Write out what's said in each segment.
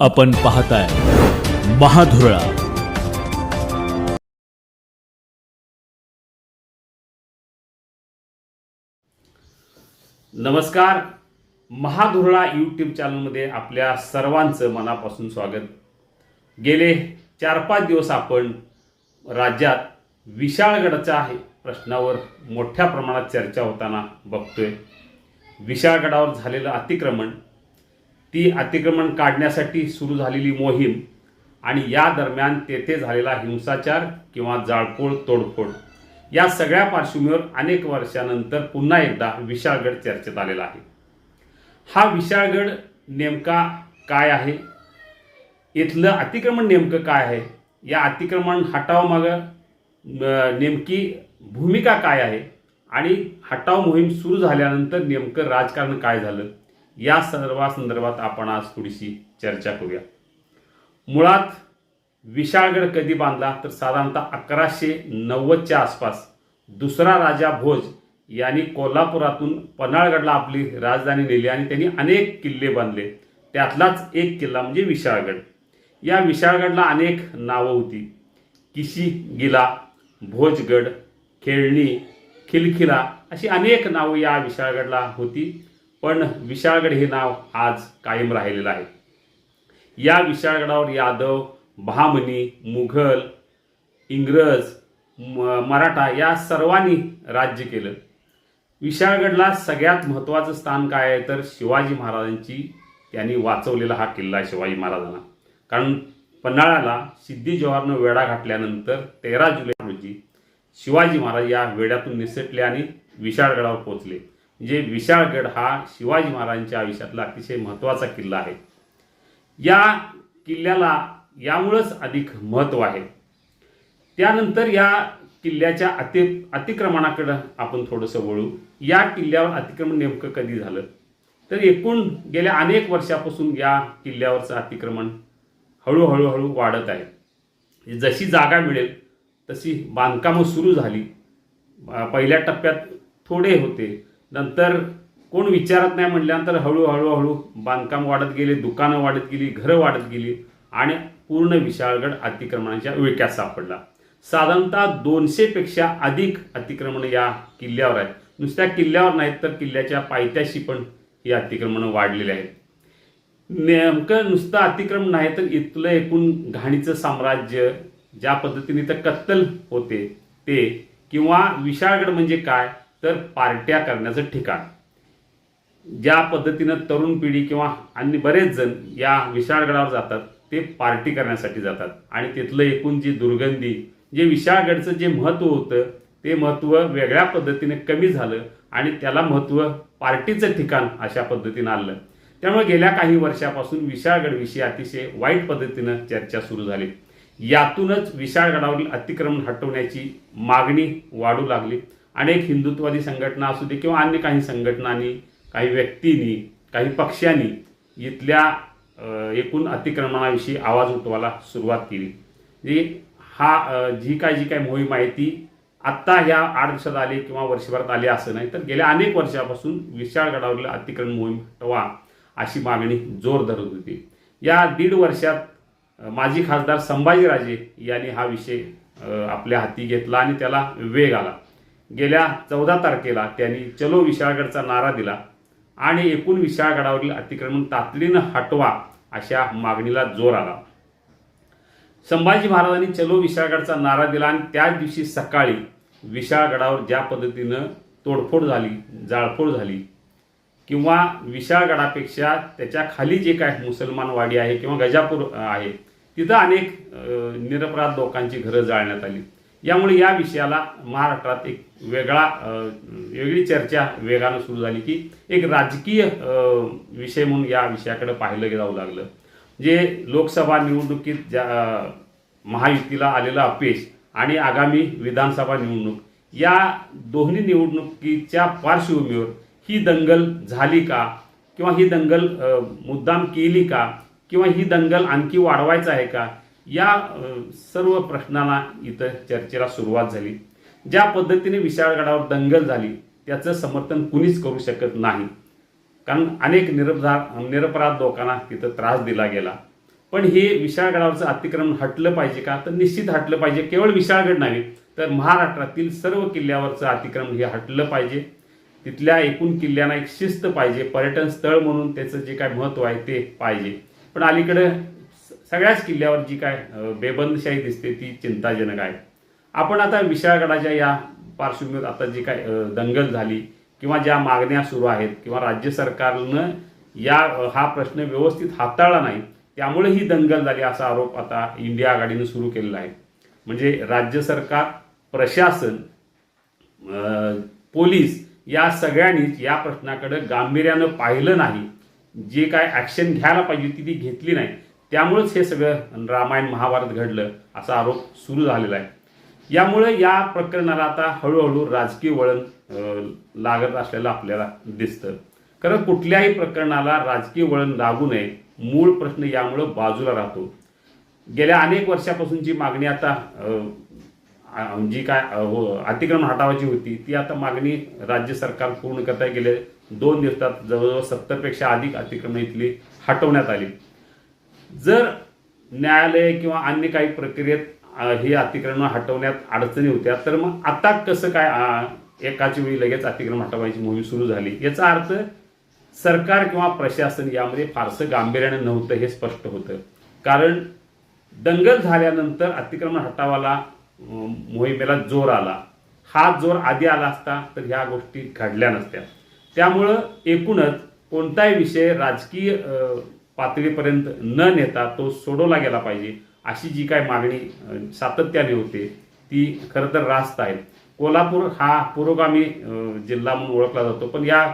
आपण पाहताय महाधुरळा. नमस्कार. महाधुरळा यूट्यूब चॅनलमध्ये आपल्या सर्वांचं मनापासून स्वागत. गेले चार पाच दिवस आपण राज्यात विशाळगडाच्या प्रश्नावर मोठ्या प्रमाणात चर्चा होताना बघतोय. विशाळगडावर झालेलं अतिक्रमण ती अतिक्रमण काढण्यासाठी सुरू झालेली मोहीम आणि या दरम्यान तेथे झालेला हिंसाचार किंवा जाळपोळ तोडफोड या सगळ्या पार्श्वभूमीवर अनेक वर्षानंतर पुन्हा एकदा विशाळगड चर्चेत आलेला आहे. हा विशाळगड नेमका काय आहे? इथलं अतिक्रमण नेमकं काय आहे? या अतिक्रमण हटावामागं नेमकी भूमिका काय आहे? आणि हटाव मोहीम सुरू झाल्यानंतर नेमकं राजकारण काय झालं? या संदर्भासंदर्भात आपण आज थोडीशी चर्चा करूया. मुळात विशाळगड कधी बांधला? तर साधारणतः अकराशे नव्वदच्या आसपास दुसरा राजा भोज यांनी कोल्हापुरातून पन्हाळगडला आपली राजधानी नेली आणि त्यांनी अनेक किल्ले बांधले. त्यातलाच एक किल्ला म्हणजे विशाळगड. या विशाळगडला अनेक नावं होती. किशी गिला भोजगड खेळणी खिलखिला अशी अनेक नावं या विशाळगडला होती. पण विशाळगड हे नाव आज कायम राहिलेलं आहे. या विशाळगडावर यादव बहामनी मुघल इंग्रज म- मराठा या सर्वांनी राज्य केलं. विशाळगडला सगळ्यात महत्त्वाचं स्थान काय आहे तर शिवाजी महाराजांची त्यांनी वाचवलेला हा किल्ला आहे शिवाजी महाराजांना. कारण पन्हाळ्याला सिद्धी जवाहरनं वेढा घातल्यानंतर तेरा जुलै रोजी शिवाजी महाराज या वेड्यातून निसटले आणि विशाळगडावर पोचले म्हणजे विशाळगड हा शिवाजी महाराजांच्या आयुष्यातला अतिशय महत्त्वाचा किल्ला आहे. या किल्ल्याला यामुळंच अधिक महत्त्व आहे. त्यानंतर या किल्ल्याच्या अति अतिक्रमणाकडं आपण थोडंसं वळू. या किल्ल्यावर अतिक्रमण नेमकं कधी झालं? तर एकूण गेल्या अनेक वर्षापासून या किल्ल्यावरचं अतिक्रमण हळूहळूहळू वाढत आहे. जशी जागा मिळेल तशी बांधकामं सुरू झाली. पहिल्या टप्प्यात थोडे होते. नंतर कोण विचारत नाही म्हटल्यानंतर हळूहळू हळू बांधकाम वाढत गेले दुकानं वाढत गेली घरं वाढत गेली आणि पूर्ण विशाळगड अतिक्रमणाच्या विळक्यात सापडला. साधारणतः दोनशेपेक्षा अधिक अतिक्रमण या किल्ल्यावर आहेत. नुसत्या किल्ल्यावर नाहीत तर किल्ल्याच्या पायथ्याशी पण ही अतिक्रमणं वाढलेली आहेत. नेमकं नुसतं अतिक्रमण नाही तर इथलं एकूण घाणीचं साम्राज्य ज्या पद्धतीने तर कत्तल होते ते किंवा विशाळगड म्हणजे काय तर पार्ट्या करण्याचं ठिकाण. ज्या पद्धतीनं तरुण पिढी किंवा अन्य बरेच जण या विशाळगडावर जातात ते पार्टी करण्यासाठी जातात. आणि तिथलं एकूण जी दुर्गंधी जे विशाळगडचं जे महत्त्व होतं ते महत्त्व वेगळ्या पद्धतीने कमी झालं आणि त्याला महत्त्व पार्टीचं ठिकाण अशा पद्धतीनं आलं त्यामुळे गेल्या काही वर्षापासून विशाळगडविषयी अतिशय वाईट पद्धतीनं चर्चा सुरू झाली. यातूनच विशाळगडावरील अतिक्रमण हटवण्याची मागणी वाढू लागली. अनेक हिंदुत्ववादी संघटना असू दे किंवा अन्य काही संघटनांनी काही व्यक्तींनी काही पक्षांनी इथल्या एकूण अतिक्रमणाविषयी आवाज उठवायला सुरुवात केली. जे हा जी काय जी काय मोहीम आहे ती आत्ता ह्या आठ दिवसात आली किंवा वर्षभरात आली असं नाही तर गेल्या अनेक वर्षापासून विशाळगडावरील अतिक्रमण मोहीम हटवा अशी मागणी जोर धरत होती. या दीड वर्षात माजी खासदार संभाजीराजे यांनी हा विषय आपल्या हाती घेतला आणि त्याला वेग आला. गेल्या चौदा तारखेला त्यांनी चलो विशाळगडचा नारा दिला आणि एकूण विशाळगडावरील अतिक्रमण तातडीनं हटवा अशा मागणीला जोर आला. संभाजी महाराजांनी चलो विशाळगडचा नारा दिला आणि त्याच दिवशी सकाळी विशाळगडावर ज्या पद्धतीनं तोडफोड झाली जाळफोड झाली किंवा विशाळगडापेक्षा त्याच्याखाली जे काय मुसलमान वाडी आहे किंवा गजापूर आहे तिथं अनेक निरपराध लोकांची घरं जाळण्यात आली. यामुळे या विषयाला महाराष्ट्रात एक वेगळा वेगळी चर्चा वेगानं सुरू झाली की एक राजकीय विषय म्हणून या विषयाकडे पाहिलं जाऊ लागलं. जे लोकसभा निवडणुकीत ज्या महायुतीला आलेलं अपयश आणि आगामी विधानसभा निवडणूक या दोन्ही निवडणुकीच्या पार्श्वभूमीवर ही दंगल झाली का? किंवा ही दंगल मुद्दाम केली का? किंवा ही दंगल आणखी वाढवायचं आहे का? या सर्व प्रश्नांना इथं चर्चेला सुरुवात झाली. ज्या पद्धतीने विशाळगडावर दंगल झाली त्याचं समर्थन कुणीच करू शकत नाही. कारण अनेक निरपराध निरपराध लोकांना तिथं त्रास दिला गेला. पण हे विशाळगडावरचं अतिक्रमण हटलं पाहिजे का? तर निश्चित हटलं पाहिजे. केवळ विशाळगड नाही तर महाराष्ट्रातील सर्व किल्ल्यावरचं अतिक्रमण हे हटलं पाहिजे. तिथल्या एकूण किल्ल्यांना एक शिस्त पाहिजे पर्यटन स्थळ म्हणून त्याचं जे काय महत्त्व आहे ते पाहिजे. पण अलीकडं सगळ्याच किल्ल्यावर जी काय बेबंदशाही दिसते ती चिंताजनक आहे. आपण आता विशाळगडाच्या या पार्श्वभूमीवर आता जी काय दंगल झाली किंवा ज्या मागण्या सुरू आहेत किंवा राज्य सरकारनं या हा प्रश्न व्यवस्थित हाताळला नाही त्यामुळे ही दंगल झाली असा आरोप आता इंडिया आघाडीनं सुरू केलेला आहे. म्हणजे राज्य सरकार प्रशासन पोलीस या सगळ्यांनीच या प्रश्नाकडे गांभीर्यानं पाहिलं नाही. जे काय ॲक्शन घ्यायला पाहिजे ती ती घेतली नाही. त्यामुळेच हे सगळं रामायण महाभारत घडलं असा आरोप सुरू झालेला आहे. यामुळे या प्रकरणाला आता हळूहळू राजकीय वळण लागत असलेलं आपल्याला दिसतं. कारण कुठल्याही प्रकरणाला राजकीय वळण लागू नये मूळ प्रश्न यामुळं बाजूला राहतो. गेल्या अनेक वर्षापासूनची मागणी आता जी काय हो- अतिक्रमण हटावायची होती ती आता मागणी राज्य सरकार पूर्ण करता गेले दोन दिवसात जवळजवळ सत्तरपेक्षा अधिक अतिक्रमण इथली हटवण्यात आली. जर न्यायालय किंवा अन्य काही प्रक्रियेत ही हे अतिक्रमण हटवण्यात अडचणी होत्या तर मग आता कसं काय एकाच वेळी लगेच अतिक्रमण हटवायची मोहीम सुरू झाली? याचा अर्थ सरकार किंवा प्रशासन यामध्ये फारसं गांभीर्याने नव्हतं हे स्पष्ट होतं. कारण दंगल झाल्यानंतर अतिक्रमण हटावाला मोहिमेला जोर आला. हा जोर आधी आला असता तर ह्या गोष्टी घडल्या नसत्या. त्यामुळं एकूणच कोणताही विषय राजकीय पातळीपर्यंत न नेता तो सोडवला गेला पाहिजे अशी जी काय मागणी सातत्याने होते ती खरं तर रास्त आहे. कोल्हापूर हा पुरोगामी जिल्हा म्हणून ओळखला जातो पण या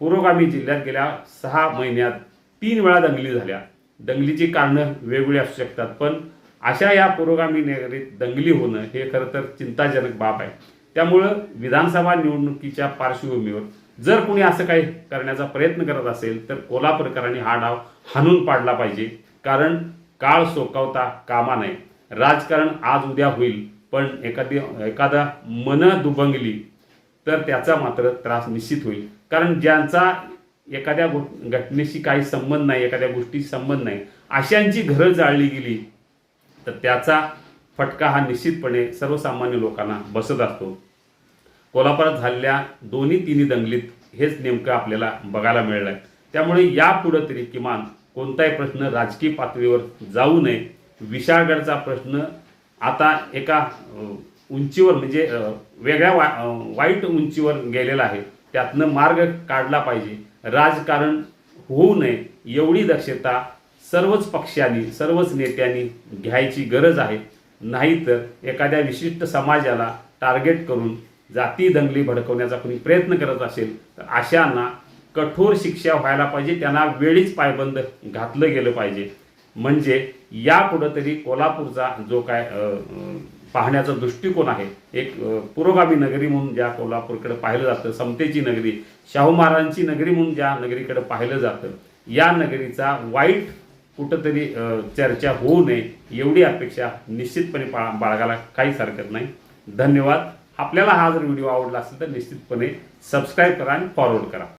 पुरोगामी जिल्ह्यात गेल्या सहा महिन्यात तीन वेळा दंगली झाल्या. दंगलीची कारणं वेगवेगळी असू शकतात पण अशा या पुरोगामी नगरीत दंगली होणं हे खरं तर चिंताजनक बाब आहे. त्यामुळं विधानसभा निवडणुकीच्या पार्श्वभूमीवर जर कोणी असं काही करण्याचा प्रयत्न करत असेल तर कोल्हापूरकरांनी हा डाव हाणून पाडला पाहिजे. कारण काळ सोकावता कामा नये. राजकारण आज उद्या होईल पण एखादी एखादा मन दुबंगली तर त्याचा मात्र त्रास निश्चित होईल. कारण ज्यांचा एखाद्या गो- घटनेशी काही संबंध नाही एखाद्या गोष्टीशी संबंध नाही अशांची घरं जाळली गेली तर त्याचा फटका हा निश्चितपणे सर्वसामान्य लोकांना बसत असतो. कोल्हापुरात झालेल्या दोन्ही तिन्ही दंगलीत हेच नेमकं आपल्याला बघायला मिळलं आहे त्यामुळे यापुढं तरी किमान कोणताही प्रश्न राजकीय पातळीवर जाऊ नये. विशाळगडचा प्रश्न आता एका उंचीवर म्हणजे वेगळ्या वा वाईट उंचीवर गेलेला आहे. त्यातनं मार्ग काढला पाहिजे. राजकारण होऊ नये एवढी दक्षता सर्वच पक्षांनी सर्वच नेत्यांनी घ्यायची गरज आहे. नाहीतर एखाद्या विशिष्ट समाजाला टार्गेट करून जाती दंगली भडकवण्याचा कोणी प्रयत्न करत असेल तर अशांना कठोर शिक्षा व्हायला पाहिजे त्यांना वेळीच पायबंद घातलं गेलं पाहिजे. म्हणजे यापुढं तरी कोल्हापूरचा जो काय पाहण्याचा दृष्टिकोन आहे एक पुरोगामी नगरी म्हणून ज्या कोल्हापूरकडे पाहिलं जातं समतेची नगरी शाहू महाराजांची नगरी म्हणून ज्या नगरीकडे पाहिलं जातं या नगरीचा वाईट कुठंतरी चर्चा होऊ नये एवढी अपेक्षा निश्चितपणे बा बाळगायला काहीच हरकत नाही. धन्यवाद. आपल्याला हा जर व्हिडिओ आवडला असेल तर निश्चितपणे सबस्क्राईब करा आणि फॉरवर्ड करा.